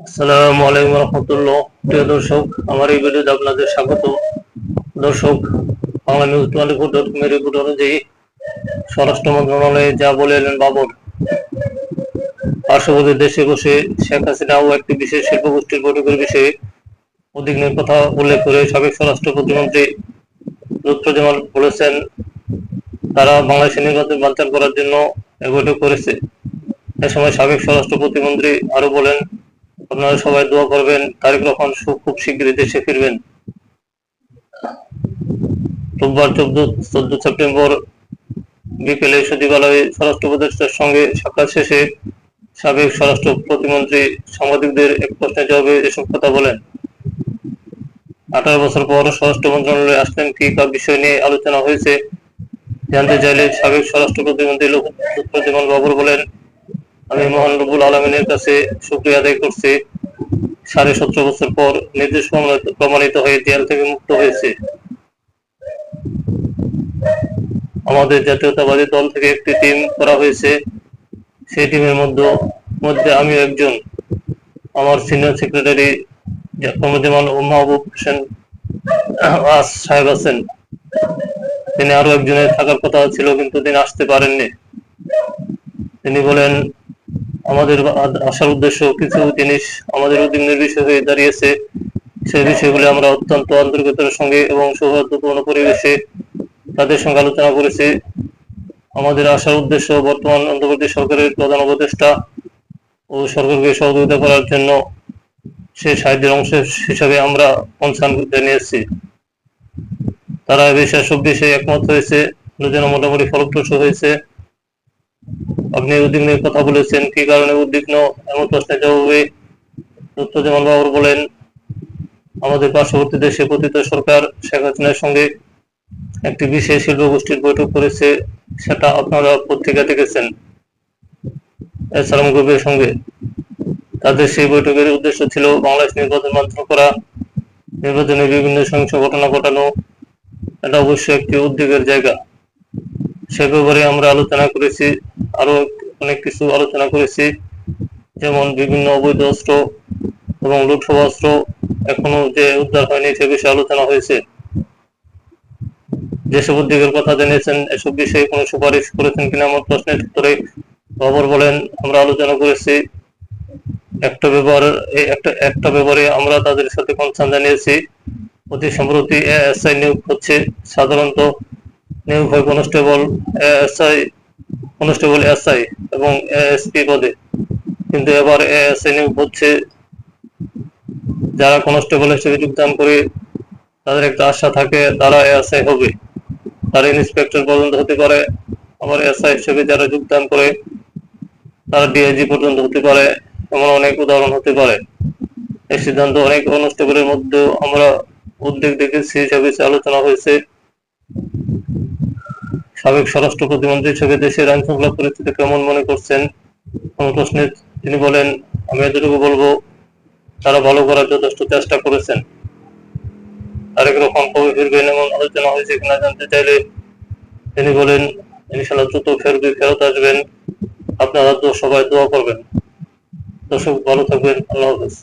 আসসালামু আলাইকুম রহমতুল্লাহ। প্রিয় দর্শক, আমার এই ভিডিওতে আপনাদের স্বাগত। দর্শক Bangla news twenty four dot কমের রিপোর্ট অনুযায়ী স্বরাষ্ট্র মন্ত্রণালয়ে যা বলে এলেন বাবর পার্শ্ববর্তী দেশে বসে শেখ হাসিনা ও একটি বিশেষ শিল্প গোষ্ঠীর বৈঠকের বিষয়ে উদ্বিগ্নের কথা উল্লেখ করে সাবেক স্বরাষ্ট্র প্রতিমন্ত্রী লুৎফুজ্জামান বলেছেন, তারা বাংলাদেশের নির্বাচন বানচাল করার জন্য এ বৈঠক করেছে। এ সময় সাবেক স্বরাষ্ট্র প্রতিমন্ত্রী আরও বলেন আপনারা সবাই দোয়া করবেন, তারেক রহমান সু- খুব শীঘ্রই দেশে ফিরবেন। রোববার চোদ্দ চোদ্দ সেপ্টেম্বর বিকেলে সচিবালয়ে স্বরাষ্ট্র উপদেষ্টার সঙ্গে সাক্ষাৎ শেষে সাবেক স্বরাষ্ট্র প্রতিমন্ত্রী সাংবাদিকদের এক প্রশ্নের জবাবে এসব কথা বলেন। আঠারো বছর পর স্বরাষ্ট্র মন্ত্রণালয়ে আসলেন কি কা বিষয় নিয়ে আলোচনা হয়েছে, জানতে চাইলে সাবেক স্বরাষ্ট্র প্রতিমন্ত্রী লুৎফুজ্জামান বাবর বলেন আমি মহান রব্বুল আলমিনের কাছে শুক্রিয়া আদায় করছি। সাড়ে সতেরো বছর পর নির্দেশ প্রমাণিত- হয়ে জেল থেকে মুক্ত হয়েছে। আমাদের জাতীয়তাবাদী দল থেকে একটি টিম করা হয়েছে। সেই টিমের মধ্যে মধ্যে আমি একজন। আমার সিনিয়র সেক্রেটারি ও মাহবুব হোসেন, আস সাহেব আছেন। তিনি আরও একজনের থাকার কথা ছিল, কিন্তু তিনি আসতে পারেননি। তিনি বলেন আমাদের আসার উদ্দেশ্য কিছু জিনিস আমাদের বিষয় হয়ে দাঁড়িয়েছে। সেই বিষয়গুলি আমরা অত্যন্ত আন্তরিকতার সঙ্গে এবং সৌহার্দ্যপূর্ণ পরিবেশে তাদের সঙ্গে আলোচনা করেছি। আমাদের আসার উদ্দেশ্য বর্তমান অন্তর্বর্তী সরকারের প্রধান উপদেষ্টা ও সরকারকে সহযোগিতা করার জন্য সে সাহায্যের অংশ হিসাবে আমরা কনসার্ন জানিয়েছি তারা এ বিষয়ে সব বিষয়ে একমত হয়েছে। আলোচনা মোটামুটি ফলপ্রসূ হয়েছে। আপনি উদ্বিগ্নের কথা বলেছেন, কি কারণে উদ্বিগ্ন? এমন প্রশ্নের জবাবে লুৎফুজ্জামান বাবর বলেন, আমাদের পার্শ্ববর্তী দেশে পতিত সরকার শেখ হাসিনার সঙ্গে একটি বিশেষ শিল্প গোষ্ঠীর বৈঠক করেছে, সেটা আপনারা পত্রিকা দেখেছেন। এসালাম গ্রুপের সঙ্গে। তাদের সেই বৈঠকের উদ্দেশ্য ছিল বাংলাদেশ নির্বাচন বাঞ্ছন করা, নির্বাচনে বিভিন্ন সহিংস ঘটনা ঘটানো, এটা অবশ্যই একটি উদ্বেগের জায়গা। সে ব্যাপারে আমরা আলোচনা করেছি। আরও অনেক কিছু আলোচনা করেছি। যেমন বিভিন্ন অবৈধ অস্ত্র এবং লুটসভা অস্ত্র এখনও যে উদ্ধার হয়নি সে বিষয়ে আলোচনা হয়েছে। যেসব উদ্যোগের কথা জানিয়েছেন, এসব বিষয়ে কোনো সুপারিশ করেছেন কিনা আমার প্রশ্নের উত্তরে বাবর বলেন, আমরা আলোচনা করেছি। একটা ব্যাপার একটা একটা ব্যাপারে আমরা তাদের সাথে কনসার্ন জানিয়েছি। অতি সম্প্রতি এএসআই নিয়োগ হচ্ছে। সাধারণত নিয়োগ হয় কনস্টেবল এএসআই কনস্টেবল এসআই এবং এএসপি পদে। কিন্তু এবার এএসআই নিয়োগ হচ্ছে। যারা কনস্টেবল হিসেবে যোগদান করে, তাদের একটা আশা থাকে, তারা এএসআই হবে। তারা ইন্সপেক্টর পর্যন্ত হতে পারে, আবার এসআই হিসেবে যারা যোগদান করে, তারা ডিআইজি পর্যন্ত হতে পারে, এমন অনেক উদাহরণ হতে পারে। এই সিদ্ধান্ত অনেক কনস্টেবলের মধ্যেও আমরা উদ্বেগ দেখেছি সে আলোচনা হয়েছে। সাবেক স্বরাষ্ট্র প্রতিমন্ত্রী হিসেবে দেশের আইন শৃঙ্খলা পরিস্থিতি কেমন মনে করছেন? কোন প্রশ্নে তিনি বলেন, আমি এতটুকু বলব, তারা ভালো করার যথেষ্ট চেষ্টা করেছেন। আরেক রকম কবে ফিরবেন এমন আলোচনা হয়েছে কিনা জানতে চাইলে তিনি বলেন ইনশাল্লাহ দ্রুত ফেরবে ফেরত আসবেন। আপনারা তো সবাই দোয়া করবেন। দর্শক, ভালো থাকবেন। আল্লাহ হাফেজ।